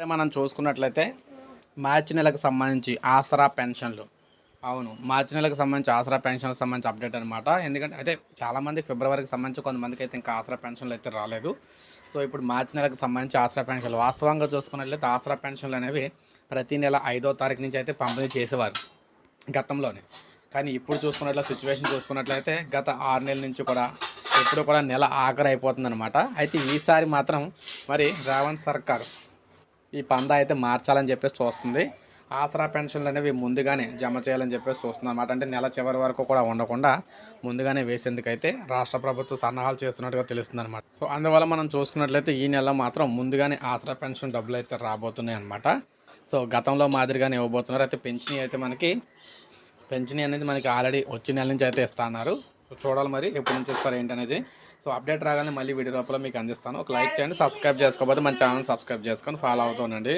మనం చూసుకున్నట్లయితే మార్చి నెలకు సంబంధించి ఆసరా పెన్షన్లు. అవును మార్చి నెలకు సంబంధించి ఆసరా పెన్షన్లకు సంబంధించి అప్డేట్ అనమాట ఎందుకంటే అయితే చాలామందికి ఫిబ్రవరికి సంబంధించి కొంతమందికి అయితే ఇంకా ఆసరా పెన్షన్లు అయితే రాలేదు. సో ఇప్పుడు మార్చి నెలకు సంబంధించి ఆసరా పెన్షన్లు. వాస్తవంగా చూసుకున్నట్లయితే ఆసరా పెన్షన్లు అనేవి ప్రతి నెల ఐదో తారీఖు నుంచి అయితే పంపిణీ చేసేవారు గతంలోనే. కానీ ఇప్పుడు చూసుకున్నట్ల సిచ్యువేషన్ చూసుకున్నట్లయితే గత ఆరు నెలల నుంచి కూడా ఎప్పుడు కూడా నెల ఆఖరి అయిపోతుందనమాట అయితే ఈసారి మాత్రం మరి రేవంత్ సర్కార్ ఈ పందా అయితే మార్చాలని చెప్పేసి చూస్తుంది. ఆసరా పెన్షన్లు అనేవి ముందుగానే జమ చేయాలని చెప్పేసి చూస్తుంది అనమాట అంటే నెల చివరి వరకు కూడా ఉండకుండా ముందుగానే వేసేందుకైతే రాష్ట్ర ప్రభుత్వం సన్నాహాలు చేస్తున్నట్టుగా తెలుస్తుంది అనమాట సో అందువల్ల మనం చూసుకున్నట్లయితే ఈ నెల మాత్రం ముందుగానే ఆసరా పెన్షన్ డబ్బులు అయితే రాబోతున్నాయి అనమాట సో గతంలో మాదిరిగానే ఇవ్వబోతున్నారు. అయితే పెన్షన్ అయితే మనకి పెన్షన్ అనేది మనకి ఆల్రెడీ వచ్చే నెల నుంచి అయితే ఇస్తున్నారు. చూడాలి మరి ఎప్పటి నుంచి ఇస్తారు ఏంటనేది సో అప్డేట్ రాగానే మళ్ళీ వీడియో లోపల మీకు అందిస్తాను. ఒక లైక్ చేయండి సబ్స్క్రైబ్ చేసుకోకపోతే మన ఛానల్ సబ్స్క్రైబ్ చేసుకొని ఫాలో అవుతానండి